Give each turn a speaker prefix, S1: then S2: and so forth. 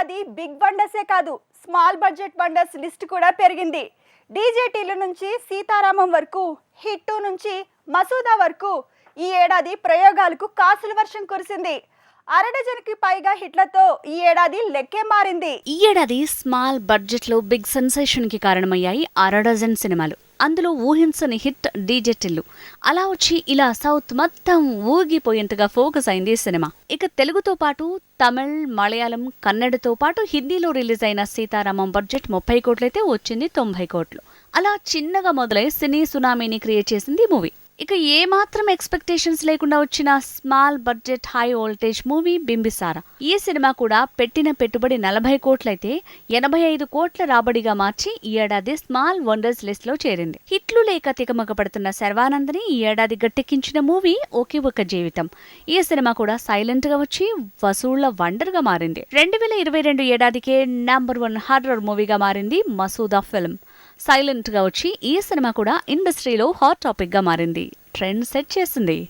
S1: ఏడాది బిగ్ వండర్సే కాదు small budget wonders list కూడా పెరిగింది. డీజేటీల నుంచి సీతారామం వరకు హిట్ టూ నుంచి మసూదా వరకు ఈ ఏడాది ప్రయోగాలకు కాసుల వర్షం కురిసింది. అరడజన్కి పైగా హిట్లతో ఈ ఏడాది లెక్కే మారింది.
S2: ఈ ఏడాది స్మాల్ బడ్జెట్లో బిగ్ సెన్సేషన్కి కారణమయ్యాయి అరడజన్ సినిమాలు. అందులో ఊహించని హిట్ డీజెటిల్లు అలా వచ్చి ఇలా సౌత్ మొత్తం ఊగిపోయేంతగా ఫోకస్ అయింది సినిమా. ఇక తెలుగుతో పాటు తమిళ్ మలయాళం కన్నడతో పాటు హిందీలో రిలీజ్ అయిన సీతారామం బడ్జెట్ ముప్పై కోట్లయితే వచ్చింది తొంభై కోట్లు. అలా చిన్నగా మొదలై సినీ సునామీని క్రియేట్ చేసింది మూవీ. ఇక ఏమాత్రం ఎక్స్పెక్టేషన్స్ లేకుండా వచ్చిన small budget high voltage movie Bimbisara. ఈ సినిమా కూడా పెట్టిన పెట్టుబడి నలభై కోట్లయితే ఎనభై ఐదు కోట్ల రాబడిగా మార్చి ఈ ఏడాది స్మాల్ వండర్స్ లిస్ట్లో చేరింది. హిట్లు లేక తికమక పడుతున్న శర్వానందని ఈ ఏడాది గట్టెక్కించిన మూవీ ఒకే ఒక జీవితం. ఈ సినిమా కూడా సైలెంట్గా వచ్చి వసూళ్ళ వండర్గా మారింది. రెండు వేల ఇరవై రెండు ఏడాదికే నంబర్ వన్ హారర్ మూవీగా మారింది మసూదా ఫిల్మ్ సైలెంట్గా వచ్చి ఈ సినిమా కూడా ఇండస్ట్రీలో హాట్ టాపిక్గా మారింది. ట్రెండ్ సెట్ చేసింది.